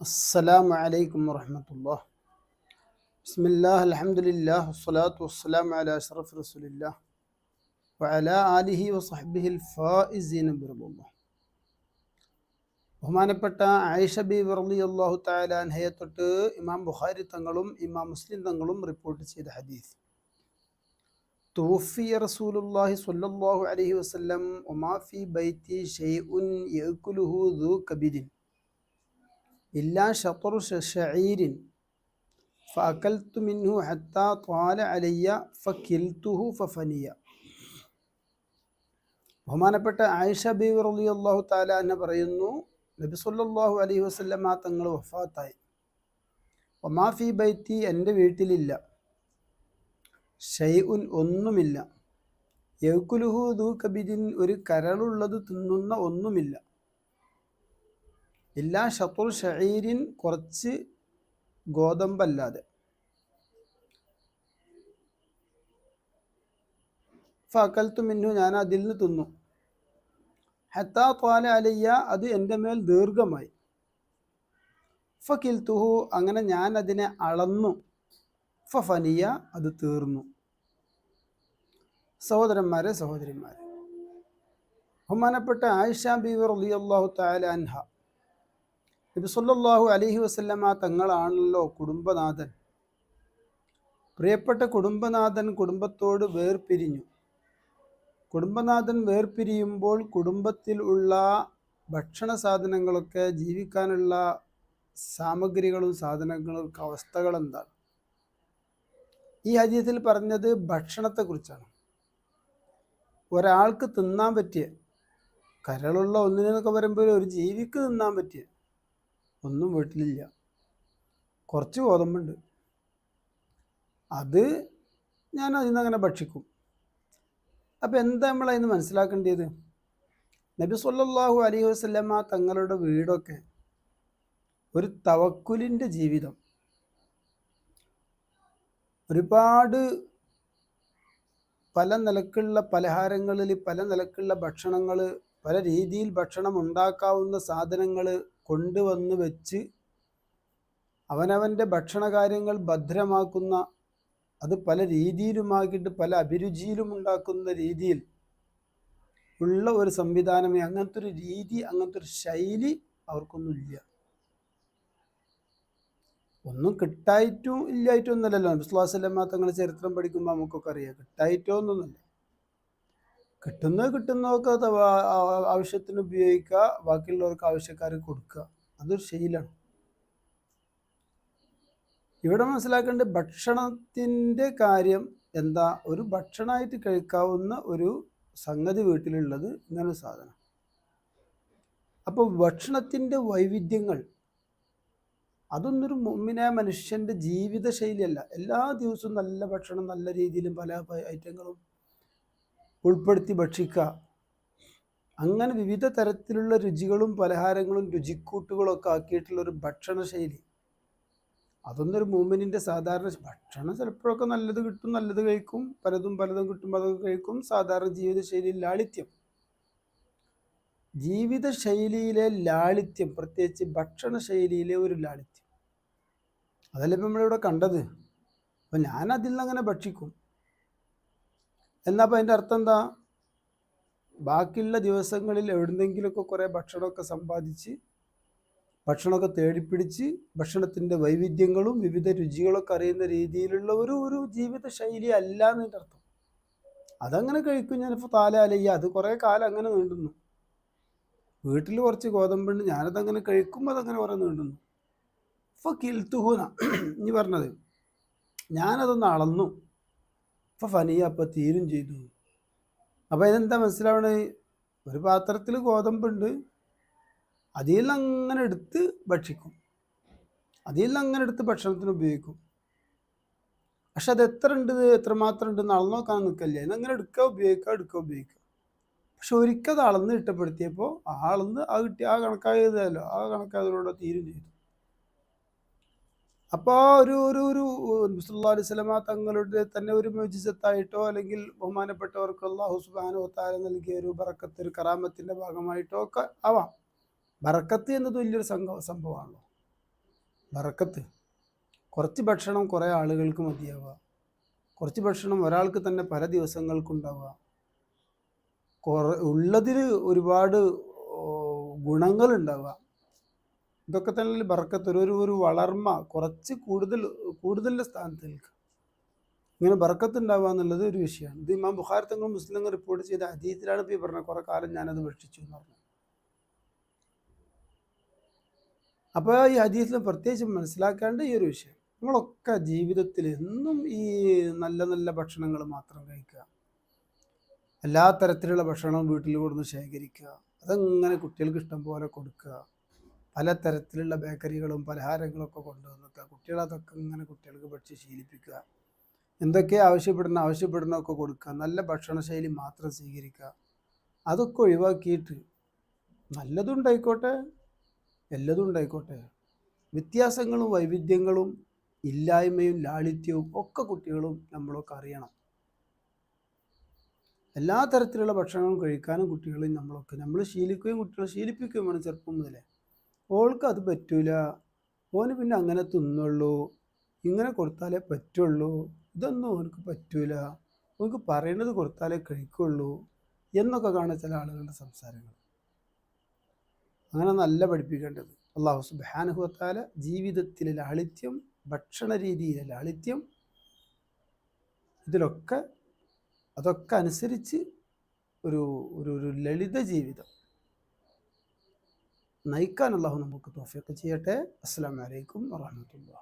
السلام عليكم ورحمة الله بسم الله الحمد لله والصلاة والسلام على أشرف رسول الله وعلى آله وصحبه الفائزين برضا الله ബഹുമാനപ്പെട്ട ആയിഷ ബി വർലി അള്ളാഹു താലാൻഹയെ തൊട്ട് ഇമാം ബുഖാരി തങ്ങളും ഇമാം മുസ്ലിം തങ്ങളും റിപ്പോർട്ട് ചെയ്ത ഹദീസ് توفي رسول الله صلى الله عليه وسلم وما في بيتي شيء يأكله ذو كبد ഇല്ലാ ഷത്തറു ഷഈരിൻ ഫക്കൽത്തു മിൻഹു ഹത്താ ത്വാല അലയ്യ ഫക്കിൽത്തുഹു ഫഫനിയ ബഹുമാനപ്പെട്ട ആയിഷ ബീവി റലി അള്ളാഹു താല എന്ന് പറയുന്നു നബി സല്ലാഹു അലൈഹി വസ്ലമ തങ്ങൾ വഫാത്തായി. ഒമാഫി ബൈത്തി എന്റെ വീട്ടിലില്ല. ഷെയ്ഉൻ ഒന്നുമില്ല. യൗക്കുലുഹു ദൂ കബിദിൻ ഒരു കരളുള്ളത് തിന്നുന്ന ഒന്നുമില്ല. ഇല്ലാ ഷത്തുൽ ഷഹീരിൻ കുറച്ച് ഗോതമ്പല്ലാതെ. ഫക്കൽത്തു മിന്നു ഞാൻ അതിൽ നിന്ന് തിന്നു. ഹത്താ ത്വാല അലയ്യ അത് എന്റെ മേൽ ദീർഘമായി. ഫക്കിൽത്തുഹു അങ്ങനെ ഞാൻ അതിനെ അളന്നു. ഫനിയ അത് തീർന്നു. സഹോദരന്മാരെ സഹോദരിമാരെ ബഹുമാനപ്പെട്ട ആയിഷ ബീവർ റളിയല്ലാഹു തആല അൻഹ നബി അലഹി അലൈഹി വസല്ലമ തങ്ങളാണല്ലോ കുടുംബനാഥൻ. പ്രിയപ്പെട്ട കുടുംബനാഥൻ കുടുംബത്തോട് വേർപിരിഞ്ഞു. കുടുംബനാഥൻ വേർപിരിയുമ്പോൾ കുടുംബത്തിൽ ഉള്ള ഭക്ഷണ സാധനങ്ങളൊക്കെ ജീവിക്കാനുള്ള സാമഗ്രികളും സാധനങ്ങളും അവസ്ഥകൾ എന്താണ്? ഈ ഹദീസിൽ പറഞ്ഞത് ഭക്ഷണത്തെക്കുറിച്ചാണ്. ഒരാൾക്ക് തിന്നാൻ പറ്റിയ കരളുള്ള ഒന്നിനൊക്കെ വരുമ്പോൾ ഒരു ജീവിക്ക് തിന്നാൻ പറ്റിയ ഒന്നും വീട്ടിലില്ല. കുറച്ച് ഗോതമ്പുണ്ട്. അത് ഞാൻ അതിൽ നിന്ന് അങ്ങനെ ഭക്ഷിക്കും. അപ്പോൾ എന്താ നമ്മൾ അതിന് മനസ്സിലാക്കേണ്ടത്? നബി സല്ലാഹു അലൈഹി വസല്ലമ തങ്ങളുടെ വീടൊക്കെ ഒരു തവക്കുലിന്റെ ജീവിതം. ഒരുപാട് പല നിലക്കുള്ള പലഹാരങ്ങളിൽ പല നിലക്കുള്ള ഭക്ഷണങ്ങൾ പല രീതിയിൽ ഭക്ഷണം ഉണ്ടാക്കാവുന്ന സാധനങ്ങൾ കൊണ്ടുവന്ന് വെച്ച് അവനവന്റെ ഭക്ഷണകാര്യങ്ങൾ ഭദ്രമാക്കുന്ന അത് പല രീതിയിലുമാക്കിയിട്ട് പല അഭിരുചിയിലും ഉണ്ടാക്കുന്ന രീതിയിൽ ഉള്ള ഒരു സംവിധാനമേ അങ്ങനത്തെ ഒരു രീതി അങ്ങനത്തെ ഒരു ശൈലി അവർക്കൊന്നുമില്ല. ഒന്നും കിട്ടായിട്ടും ഇല്ലായിട്ടും ഒന്നല്ലല്ലോ നബിസ്ലാസ്ലമ തങ്ങളുടെ ചരിത്രം പഠിക്കുമ്പോൾ നമുക്കൊക്കെ അറിയാം. കിട്ടായിട്ടോ ഒന്നൊന്നുമില്ല കിട്ടുന്നത് കിട്ടുന്നതൊക്കെ ആവശ്യത്തിന് ഉപയോഗിക്കുക ബാക്കിയുള്ളവർക്ക് ആവശ്യക്കാർക്ക് കൊടുക്കുക. അതൊരു ശൈലാണ്. ഇവിടെ മനസ്സിലാക്കേണ്ടത് ഭക്ഷണത്തിന്റെ കാര്യം എന്താ? ഒരു ഭക്ഷണമായിട്ട് കഴിക്കാവുന്ന ഒരു സംഗതി വീട്ടിലുള്ളത് ഇങ്ങനൊരു സാധനം. അപ്പോൾ ഭക്ഷണത്തിന്റെ വൈവിധ്യങ്ങൾ അതൊന്നൊരു മുമ്മിനെ മനുഷ്യന്റെ ജീവിത ശൈലിയല്ല എല്ലാ ദിവസവും നല്ല ഭക്ഷണം നല്ല രീതിയിലും പല ഐറ്റങ്ങളും ഉൾപ്പെടുത്തി ഭക്ഷിക്കുക. അങ്ങനെ വിവിധ തരത്തിലുള്ള രുചികളും പലഹാരങ്ങളും രുചിക്കൂട്ടുകളൊക്കെ ആക്കിയിട്ടുള്ള ഒരു ഭക്ഷണശൈലി. അതൊന്നൊരു മൂമെന്റിന്റെ സാധാരണ ഭക്ഷണം ചിലപ്പോഴൊക്കെ നല്ലത് കിട്ടും നല്ലത് കഴിക്കും. പലതും പലതും കിട്ടും അതൊക്കെ കഴിക്കും. സാധാരണ ജീവിതശൈലിയിൽ ലാളിത്യം. ജീവിതശൈലിയിലെ ലാളിത്യം പ്രത്യേകിച്ച് ഭക്ഷണശൈലിയിലെ ഒരു ലാളിത്യം. അതല്ലേ ഇപ്പം നമ്മളിവിടെ കണ്ടത്? അപ്പം ഞാൻ നിന്ന് അങ്ങനെ ഭക്ഷിക്കും. എന്നാ അപ്പം അതിന്റെ അർത്ഥം എന്താ? ബാക്കിയുള്ള ദിവസങ്ങളിൽ എവിടുന്നെങ്കിലുമൊക്കെ കുറേ ഭക്ഷണമൊക്കെ സമ്പാദിച്ച് ഭക്ഷണമൊക്കെ തേടിപ്പിടിച്ച് ഭക്ഷണത്തിന്റെ വൈവിധ്യങ്ങളും വിവിധ രുചികളൊക്കെ അറിയുന്ന രീതിയിലുള്ള ഒരു ഒരു ജീവിത ശൈലി അല്ല എന്നതിന്റെ അർത്ഥം. അതങ്ങനെ കഴിക്കും ഞാനിപ്പോൾ താലാലയ്യ. അത് കുറേ കാലം അങ്ങനെ നീണ്ടുന്നു. വീട്ടിൽ കുറച്ച് ഗോതമ്പുണ്ട്. ഞാനതങ്ങനെ കഴിക്കുമ്പോൾ അതങ്ങനെ കുറേ നീണ്ടുന്നു. ഇപ്പോൾ കിൽത്തുഹൂന ഇനി പറഞ്ഞത്. ഞാനതൊന്ന് അളന്നു. ഇപ്പോൾ ഫനിയ അപ്പോൾ തീരും ചെയ്തു. അപ്പോൾ ഇതെന്താ മനസ്സിലാവണ? ഒരു പാത്രത്തിൽ ഗോതമ്പുണ്ട്. അതിൽ നിന്ന് അങ്ങനെ എടുത്ത് ഭക്ഷിക്കും. അതിൽ നിന്ന് അങ്ങനെ എടുത്ത് ഭക്ഷണത്തിന് ഉപയോഗിക്കും. പക്ഷെ അത് എത്ര ഉണ്ട് എത്രമാത്രം ഉണ്ട് അളന്നോക്കാൻ നിൽക്കല്ലേ. അങ്ങനെ എടുക്കുക ഉപയോഗിക്കുക എടുക്കുക ഉപയോഗിക്കുക പക്ഷെ ഒരിക്കൽ അത് അളന്ന് ഇട്ടപ്പെടുത്തിയപ്പോൾ ആ അളന്ന് ആ കിട്ടി ആ കണക്കായതല്ലോ. ആ കണക്കായതിലൂടെ തീരും ചെയ്തു. അപ്പോൾ ഒരു ഒരു ഒരു മുസ്ലാ അലൈഹി സ്വലമ തങ്ങളുടെ തന്നെ ഒരു മ്യൂജിസത്തായിട്ടോ അല്ലെങ്കിൽ ബഹുമാനപ്പെട്ടവർക്ക് അള്ളാഹു സുബാനോ താര നൽകിയ ഒരു ബറക്കത്ത് ഒരു കറാമത്തിന്റെ ഭാഗമായിട്ടോ ഒക്കെ ആവാം. ബറക്കത്ത് എന്നത് വലിയൊരു സംഭവ സംഭവമാണല്ലോ. ബറക്കത്ത്. കുറച്ച് ഭക്ഷണം കുറേ ആളുകൾക്ക് മതിയാവുക. കുറച്ച് ഭക്ഷണം ഒരാൾക്ക് തന്നെ പല ദിവസങ്ങൾക്കുണ്ടാവുക കുറ ഉള്ളതിൽ ഒരുപാട് ഗുണങ്ങൾ ഉണ്ടാവുക. ഇതൊക്കെ തന്നെ ബറക്കത്ത് ഒരു ഒരു- വളർമ്മ കുറച്ച് കൂടുതൽ കൂടുതലിന്റെ സ്ഥാനത്ത് നിൽക്കുക. ഇങ്ങനെ ബറക്കത്ത് ഉണ്ടാവുക എന്നുള്ളത് ഒരു വിഷയമാണ്. ഇത് ഇമാം ബുഖാർ തങ്ങൾ മുസ്ലിങ്ങൾ റിപ്പോർട്ട് ചെയ്ത അതീതത്തിലാണ് ഇപ്പോൾ ഈ പറഞ്ഞത്. കുറേ കാലം ഞാനത് ഭക്ഷിച്ചു എന്ന് പറഞ്ഞു. അപ്പോൾ ഈ ഹദീസിൽ പ്രത്യേകിച്ച് മനസ്സിലാക്കേണ്ട ഈ ഒരു വിഷയം നമ്മളൊക്കെ ജീവിതത്തിൽ എന്നും ഈ നല്ല നല്ല ഭക്ഷണങ്ങൾ മാത്രം കഴിക്കുക. എല്ലാ തരത്തിലുള്ള ഭക്ഷണവും വീട്ടിൽ കൊടുന്ന് ശേഖരിക്കുക. അതങ്ങനെ കുട്ടികൾക്ക് ഇഷ്ടം പോലെ കൊടുക്കുക. പല തരത്തിലുള്ള ബേക്കറികളും പലഹാരങ്ങളും ഒക്കെ കൊണ്ടുവന്നൊക്കെ കുട്ടികൾ അതൊക്കെ ഇങ്ങനെ കുട്ടികൾക്ക് പഠിച്ച് ശീലിപ്പിക്കുക. എന്തൊക്കെ ആവശ്യപ്പെടുന്ന ആവശ്യപ്പെടുന്നതൊക്കെ കൊടുക്കുക. നല്ല ഭക്ഷണശൈലി മാത്രം സ്വീകരിക്കുക. അതൊക്കെ ഒഴിവാക്കിയിട്ട് നല്ലതുണ്ടായിക്കോട്ടെ എല്ലതും ഉണ്ടായിക്കോട്ടെ വ്യത്യാസങ്ങളും വൈവിധ്യങ്ങളും ഇല്ലായ്മയും ലാളിത്യവും ഒക്കെ കുട്ടികളും നമ്മളൊക്കെ അറിയണം. എല്ലാ തരത്തിലുള്ള ഭക്ഷണങ്ങളും കഴിക്കാനും കുട്ടികളെയും നമ്മളൊക്കെ നമ്മൾ ശീലിക്കുകയും കുട്ടികളെ ശീലിപ്പിക്കുകയും വേണം ചെറുപ്പം മുതലേ. ഓൾക്ക് അത് പറ്റൂല. ഓന് പിന്നെ അങ്ങനെ തിന്നുള്ളൂ. ഇങ്ങനെ കൊടുത്താലേ പറ്റുള്ളൂ. ഇതൊന്നും ഓനക്ക് പറ്റൂല. ഓനക്ക് പറയണത് കൊടുത്താലേ കഴിക്കുള്ളൂ എന്നൊക്കെ കാണുന്ന ചില ആളുകളുടെ സംസാരങ്ങൾ. അങ്ങനെ നല്ല പഠിപ്പിക്കേണ്ടത്. അള്ളാഹു സുബാനുഹത്താല ജീവിതത്തിലെ ലാളിത്യം ഭക്ഷണ രീതിയിലെ ലാളിത്യം ഇതിലൊക്കെ അതൊക്കെ അനുസരിച്ച് ഒരു ഒരു ഒരു ലളിത ജീവിതം. നയിക്കാൻ അള്ളാഹു നമുക്ക് തോഫിയൊക്കെ ചെയ്യട്ടെ അസ്സാം വലൈക്കും വാഹമത്തുള്ള